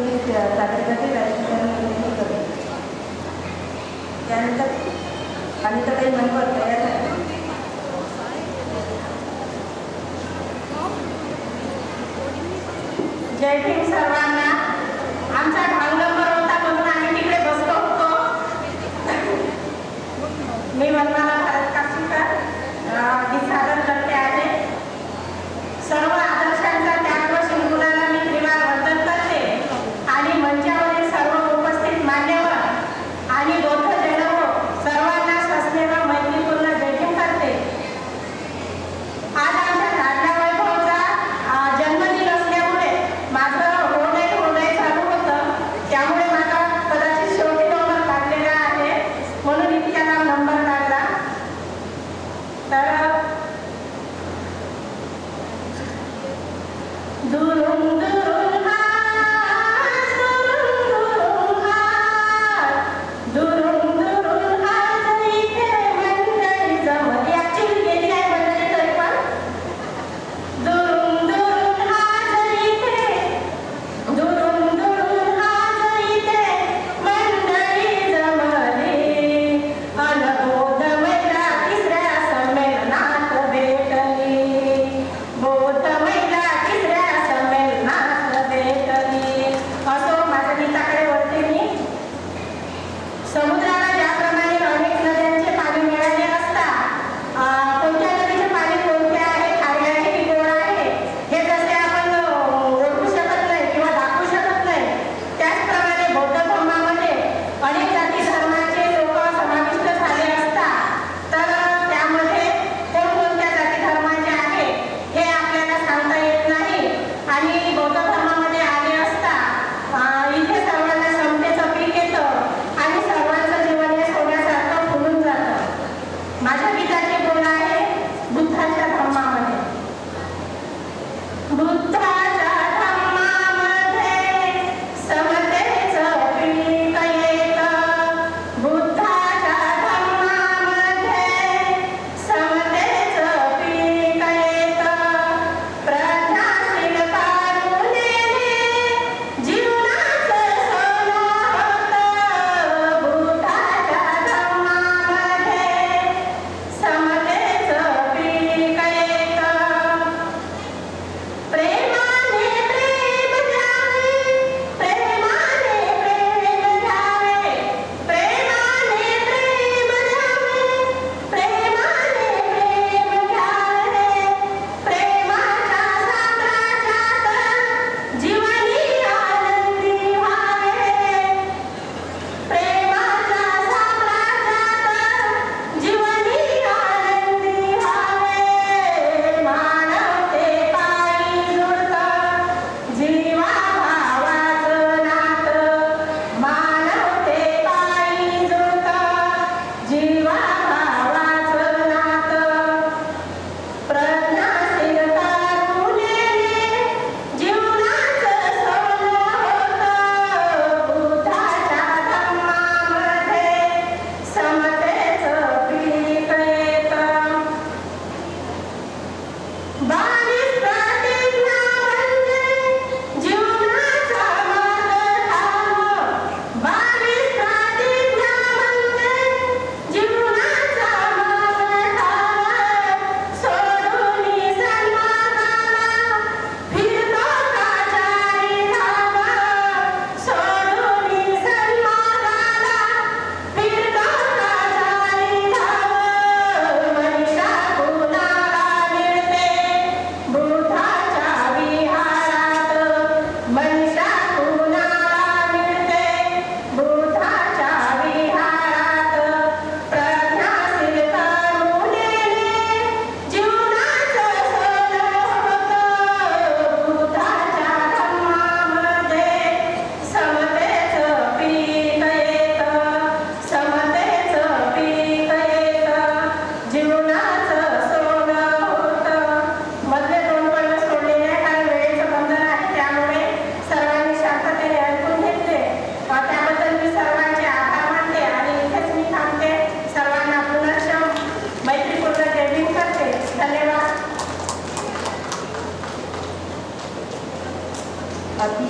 मी सादर करते त्यानंतर आणि तर काही मनपत तयार जय भीम सर्वांना. Some of the 그만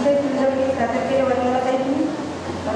कुठल्याही तुझ्या काही सादर केलं